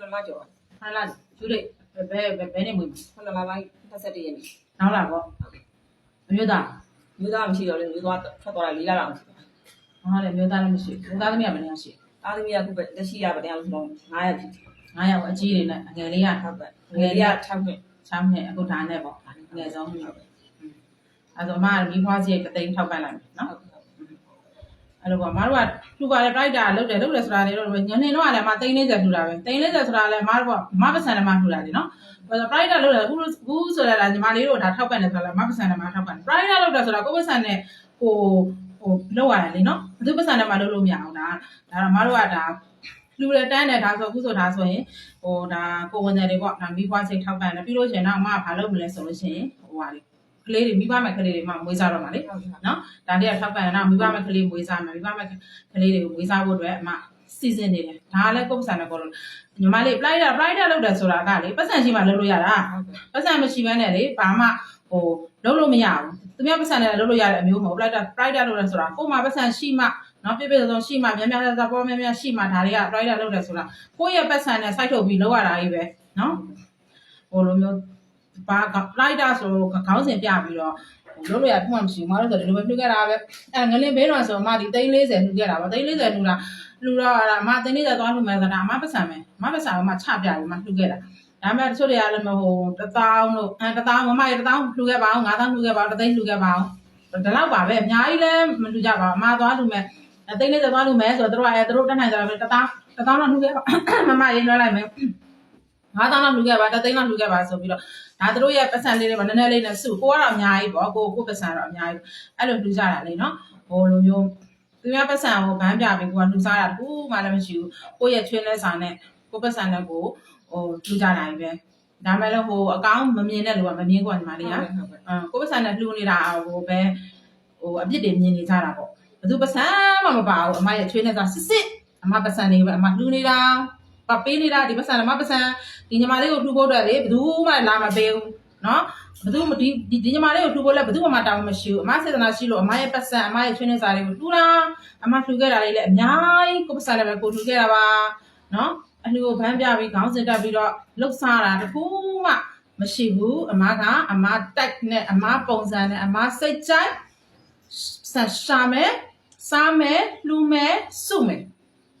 ခုနလကျော်ဟာလာကျူလေးဘယ်ဘယ်ဘယ်နေမွေးခုနလပိုင်း27ရက်နေ့နောက်လာပေါ့မြို့သားမျိုးသားမရှိတော့လေမျိုးသားထွက်သွားတာ၄လလောက်ရှိတယ်ဟာလေမြို့သားလည်းမရှိမြို့သားသမီးကဘယ်နေရရှိတာသမီးကခုပဲလက်ရှိရပါတရားလို့ဆိုတော့900ဖြစ်တယ်9ယောက်အကြီးတွေနဲ့အငယ်လေးကဟုတ်ကဲ့ငယ်လေးကထောက်ခွင့်6နှစ်အခုဒါနဲ့ပေါ့အငယ်ဆုံးဟုတ်ပဲအဲဆိုအမကမိဖွားစီကတိန်ထောက်ပံ့လိုက်မယ်နော်ဟုတ်ကဲ့ အဲ့လိုပေါ့မတို့ကလှူပါတယ်ပရိုက်တာလုတ်တယ်လုတ်တယ်ဆိုတာလေတော့ညနေတော့ကလည်းမသိန်း40လှူတာပဲသိန်း40ဆိုတာလည်းမတို့ကမပစံတယ်မလှူတာလေနော်ဘာလို့ပရိုက်တာလုတ်တယ်အခုအခုဆိုရတာညီမလေးတို့ဒါထောက်ပံ့တယ်ဆိုတော့မပစံတယ်မထောက်ပံ့ပရိုက်တာလုတ်တယ်ဆိုတာကိုပစံနဲ့ဟိုဟိုလောက်ရတယ်လေနော်ဘယ်သူပစံနဲ့မလုပ်လို့မရအောင်ဒါဒါတော့မတို့ကဒါလူရတန်းနဲ့ဒါဆိုအခုဆိုဒါဆိုရင်ဟိုဒါကိုဝင်တယ်တွေပေါ့ဒါမိဘစိတ်ထောက်ပံ့တယ်ပြီးလို့ရှိရင်တော့အမကဘာလုပ်မလဲဆိုလို့ရှိရင်ဟိုဟာလေ ကလေးတွေမိဘမဲ့ကလေးတွေမှမွေးစားတော့မှာလေဟုတ်ကဲ့နော်ဒါလေးကထောက်ပံ့ရတော့မိဘမဲ့ကလေးမွေးစားမယ်မိဘမဲ့ကလေးတွေကိုမွေးစားဖို့အတွက်အမစီစဉ်နေတယ်ဒါကလည်းကိုယ်ပစံနဲ့ပေါ်လို့ညီမလေး apply တာ apply တာလုပ်တယ်ဆိုတာကလေပတ်စံရှိမှလုပ်လို့ရတာဟုတ်ကဲ့ပတ်စံမရှိဘဲနဲ့လေဘာမှဟိုလုပ်လို့မရဘူးသူများပတ်စံနဲ့လုပ်လို့ရတဲ့အမျိုးမဟုတ် apply တာ apply တာလုပ်တယ်ဆိုတာကိုယ်မှပတ်စံရှိမှနော်ပြည့်ပြည့်စုံစုံရှိမှများများသာပေါ်များများရှိမှဒါတွေက apply တာလုပ်တယ်ဆိုတာကိုယ့်ရဲ့ပတ်စံနဲ့ site ထုတ်ပြီးလုပ်ရတာကြီးပဲနော်ဟိုလိုမျိုး ဘာ apply တာဆိုခေါင်းစဉ်ပြပြီးတော့လို့လို့ရဖုံးမှမရှိဘူးမတို့ဆိုဒီလိုပဲနှုတ်ခဲ့တာပဲအဲငလင်းဘေးတော့ဆိုမှဒီ340နှုတ်ခဲ့တာပါ340နှုတ်တာလှူတော့အဲ့ဒါအမ340သွားလှူမယ်ဆိုတာအမပတ်စံမယ်အမပတ်စံအမချပြပြီးမှလှူခဲ့တာဒါပေမဲ့တချို့တွေကလည်းမဟို1000လို့အဲ1000မမရ1000လှူခဲ့ပါအောင်9000လှူခဲ့ပါအောင်3သိန်းလှူခဲ့ပါအောင်ဒီလောက်ပါပဲအများကြီးလည်းမလှူကြပါဘူးအမသွားလှူမယ်အဲ340သွားလှူမယ်ဆိုတော့တို့ကအဲတို့တက်နိုင်ကြတယ်1000 1000တော့လှူခဲ့ပါမမရေးလွှဲလိုက်မယ် 9000လောက်လှူခဲ့ပါ3သိန်းလောက်လှူခဲ့ပါဆိုပြီးတော့ဒါတို့ရဲ့ပတ်စံလေးတွေမှာနည်းနည်းလေးနဲ့စုကိုကတော့အများကြီးပေါ့ကိုကိုပတ်စံတော့အများကြီးအဲ့လိုလူကြတာလေနော်ဟိုလိုမျိုးသူများပတ်စံကိုဗန်းပြပြီးကိုကလူစားတာတခုမှလည်းမရှိဘူးကိုရဲ့ချွေးလဲစာနဲ့ကိုပတ်စံနဲ့ကိုဟိုလူကြတာကြီးပဲဒါမဲ့လည်းဟိုအကောင့်မမြင်တဲ့လူကမမြင်ကွာညီမလေးကဟုတ်ကဲ့အမ်ကိုပတ်စံနဲ့လှူနေတာဟိုပဲဟိုအပြစ်တွေမြင်နေကြတာပေါ့ဘယ်သူပတ်စံမှမပါဘူးအမရဲ့ချွေးနဲ့စာစစ်စစ်အမပတ်စံနေပဲအမလှူနေတာ ပပေးနေတာဒီပတ်စံအမပတ်စံဒီညီမလေးကိုလှူဖို့အတွက်လေဘယ်သူမှလာမပေးဘူးနော်ဘယ်သူမဒီဒီဒီညီမလေးကိုလှူဖို့လဲဘယ်သူမှမတောင်းမရှိဘူးအမစေတနာရှိလို့အမရဲ့ပတ်စံအမရဲ့ချွေးနေစာတွေကိုလှူတာအမလှူခဲ့တာလေးလည်းအများကြီးကိုယ်ပတ်စံလည်းပဲကိုလှူခဲ့တာပါနော်အလှူကိုဗန်းပြပြီးခေါင်းစဉ်တက်ပြီးတော့လှုပ်ရှားတာတခုမှမရှိဘူးအမကအမတိုက်နဲ့အမပုံစံနဲ့အမစိတ်ကြိုက်ဆန်ရှာမယ်စားမယ်လှူမယ်စုမယ်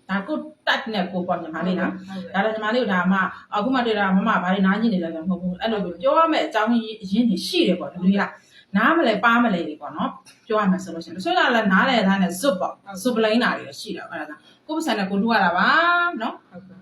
ဒါကိုတက်နဲ့ကိုပေါ့ညီမလေးနော်ဒါတော့ညီမလေးတို့ဒါမှအခုမှတွေ့တာမမဘာတွေနားညင်နေလဲဆိုမဟုတ်ဘူးအဲ့လိုပြောရမယ့်အကြောင်းရင်းတွေရှိတယ်ပေါ့လူတွေကနားမလဲပါမလဲတွေပေါ့နော်ပြောရမယ်ဆိုလို့ရှိရင်ဆိုတော့လည်းနားလဲသားနဲ့ဇွတ်ပေါ့ဇွတ်ပလိန်တာတွေရှိတယ်အဲ့ဒါကကိုယ်ပစံနဲ့ကိုလှူရတာပါနော်ဟုတ်ကဲ့